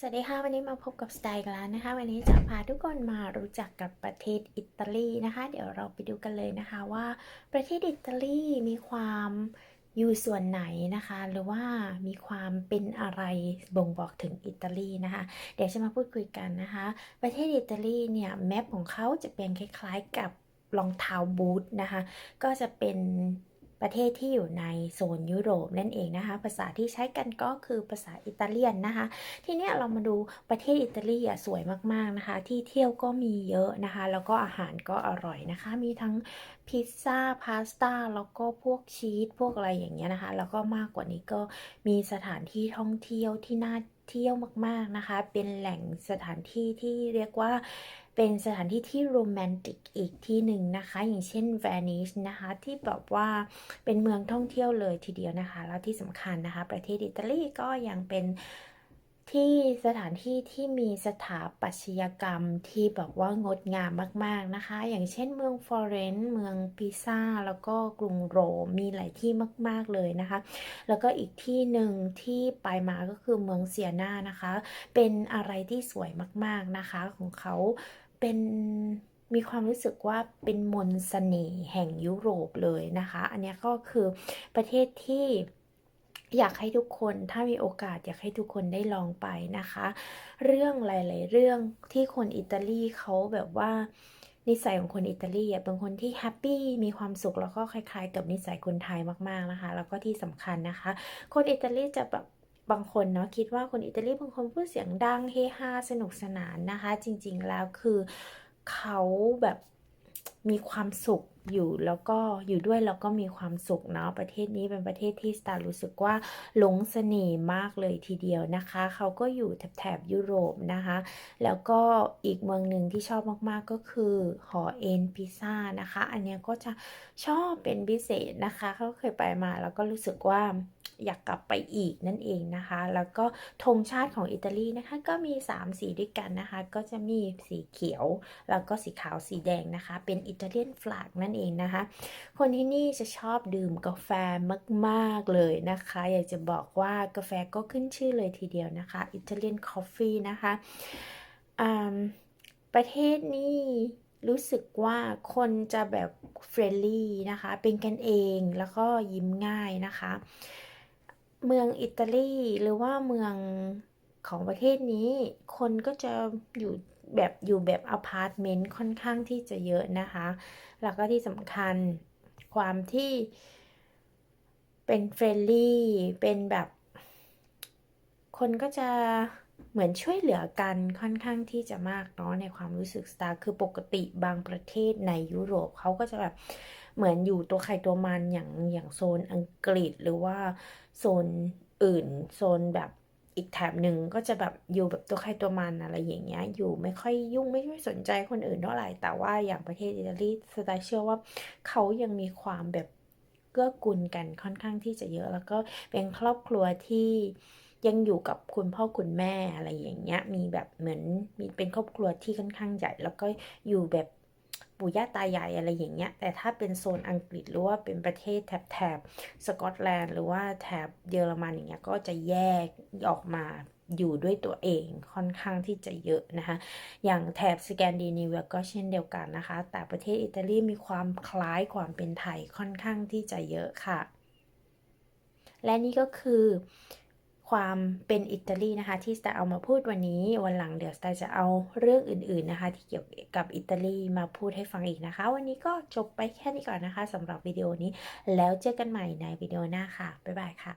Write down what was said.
สวัสดีค่ะ วันนี้มาพบกับสไตล์กันแล้วนะคะ วันนี้จะพาทุกคนมารู้จักกับประเทศอิตาลีนะคะ เดี๋ยวเราไปดูกันเลยนะคะว่าประเทศอิตาลีมีความอยู่ส่วนไหนนะคะ หรือว่ามีความเป็นอะไรบ่งบอกถึงอิตาลีนะคะ เดี๋ยวจะมาพูดคุยกันนะคะ ประเทศอิตาลีเนี่ยแมปของเขาจะเป็นคล้ายๆกับรองเท้าบูทนะคะ ก็จะเป็น ประเทศที่อยู่ในโซนยุโรปนั่นเองนะคะ ภาษาที่ใช้กันก็คือภาษาอิตาเลียนนะคะ ทีนี้เรามาดูประเทศอิตาลีอะสวยมากๆนะคะ ที่เที่ยวก็มีเยอะนะคะ แล้วก็อาหารก็อร่อยนะคะ มีทั้งพิซซ่าพาสต้าแล้วก็พวกชีสพวกอะไรอย่างเงี้ยนะคะ แล้วก็มากกว่านี้ก็มีสถานที่ท่องเที่ยวที่น่าเที่ยวมากๆนะคะ เป็นแหล่งสถานที่ที่เรียกว่า เป็นสถานที่ที่โรแมนติกอีกที่หนึ่งนะคะ อย่างเช่นเวนิสนะคะ ที่แบบว่าเป็นเมืองท่องเที่ยวเลยทีเดียวนะคะ แล้วที่สำคัญนะคะ ประเทศอิตาลีก็ยังเป็นที่สถานที่ที่มีสถาปัตยกรรมที่แบบว่างดงามมาก ๆนะคะ อย่างเช่นเมืองฟลอเรนซ์เมืองปิซ่าแล้วก็กรุงโรมมีหลายที่มาก ๆเลยนะคะ แล้วก็อีกที่หนึ่งที่ไปมาก็คือเมืองเซียนานะคะ เป็นอะไรที่สวยมาก ๆนะคะของเขา เป็นมีความรู้สึกว่าเป็นมนต์เสน่ห์แห่งยุโรปเลยนะคะ อันนี้ก็คือประเทศที่อยากให้ทุกคนถ้ามีโอกาสอยากให้ทุกคนได้ลองไปนะคะ เรื่องหลาย ๆ เรื่องที่คนอิตาลีเขาแบบว่านิสัยของคนอิตาลีอะเป็นคนที่แฮปปี้มีความสุขแล้วก็คล้าย ๆ กับนิสัยคนไทยมากๆนะคะ แล้วก็ที่สำคัญนะคะ คนอิตาลีจะแบบ บางคนเนาะคิดว่าคนอิตาลีบางคนพูดเสียงดังเฮฮาสนุกสนานนะคะ จริงๆแล้วคือเขาแบบมีความสุขอยู่แล้วก็อยู่ด้วยแล้วก็มีความสุขเนาะประเทศนี้เป็นประเทศที่สตาร์รู้สึกว่าหลงเสน่ห์มากเลยทีเดียวนะคะ เขาก็อยู่แถบยุโรปนะคะ แล้วก็อีกเมืองหนึ่งที่ชอบมากๆก็คือหอเอ็นพิซซ่านะคะ อันนี้ก็จะชอบเป็นพิเศษนะคะ เขาเคยไปมาแล้วก็รู้สึกว่า อยากกลับไปอีกนั่นเองนะคะ แล้วก็ธงชาติของอิตาลีนะคะ ก็มี 3 สีด้วยกันนะคะ ก็จะมีสีเขียว แล้วก็สีขาวสีแดงนะคะ เป็นอิตาเลียนฟลากนั่นเองนะคะ คนที่นี่จะชอบดื่มกาแฟมากๆเลยนะคะ อยากจะบอกว่ากาแฟก็ขึ้นชื่อเลยทีเดียวนะคะอิตาเลียนคอฟฟี่นะคะประเทศนี้รู้สึกว่าคนจะแบบเฟรนลี่นะคะ เป็นกันเองแล้วก็ยิ้มง่ายนะคะ เมืองอิตาลีหรือว่าเมืองของประเทศนี้ คนก็จะอยู่แบบอยู่แบบอพาร์ตเมนต์ค่อนข้างที่จะเยอะนะคะ แล้วก็ที่สำคัญความที่เป็นเฟรนลี่เป็นแบบ คนก็จะ เหมือนช่วยเหลือกันค่อนข้างที่จะมากเนาะในความรู้สึกสตาร์คือปกติบางประเทศในยุโรปเขาก็จะแบบเหมือนอยู่ตัวใครตัวมันอย่างอย่างโซนอังกฤษหรือว่าโซนอื่นโซนแบบอีกแถบหนึ่งก็จะแบบอยู่แบบตัวใครตัวมันอะไรอย่างเงี้ยอยู่ไม่ค่อยยุ่งไม่ค่อยสนใจคนอื่นเท่าไหร่แต่ว่าอย่างประเทศอิตาลีสไตล์เชื่อว่าเขายังมีความแบบเกื้อกูลกันค่อนข้างที่จะเยอะ แล้วก็เป็นครอบครัวที่ ยังอยู่กับคุณพ่อคุณแม่อะไรอย่างเงี้ย มีแบบเหมือนมีเป็นครอบครัวที่ค่อนข้างใหญ่ แล้วก็อยู่แบบปู่ย่าตายายอะไรอย่างเงี้ย แต่ถ้าเป็นโซนอังกฤษหรือว่าเป็นประเทศแถบแถบสกอตแลนด์หรือว่าแถบเยอรมันอย่างเงี้ยก็จะแยกออกมาอยู่ด้วยตัวเองค่อนข้างที่จะเยอะนะคะ อย่างแถบสแกนดิเนเวียก็เช่นเดียวกันนะคะ แต่ประเทศอิตาลีมีความคล้ายความเป็นไทยค่อนข้างที่จะเยอะค่ะ และนี่ก็คือ ความเป็นอิตาลีนะคะ ที่สตาเอามาพูดวันนี้วันหลังเดี๋ยวสตาจะเอาเรื่องอื่นๆนะคะ ที่เกี่ยวกับอิตาลีมาพูดให้ฟังอีกนะคะ วันนี้ก็จบไปแค่นี้ก่อนนะคะสำหรับวิดีโอนี้ แล้วเจอกันใหม่ในวิดีโอหน้าค่ะ บ๊ายบายค่ะ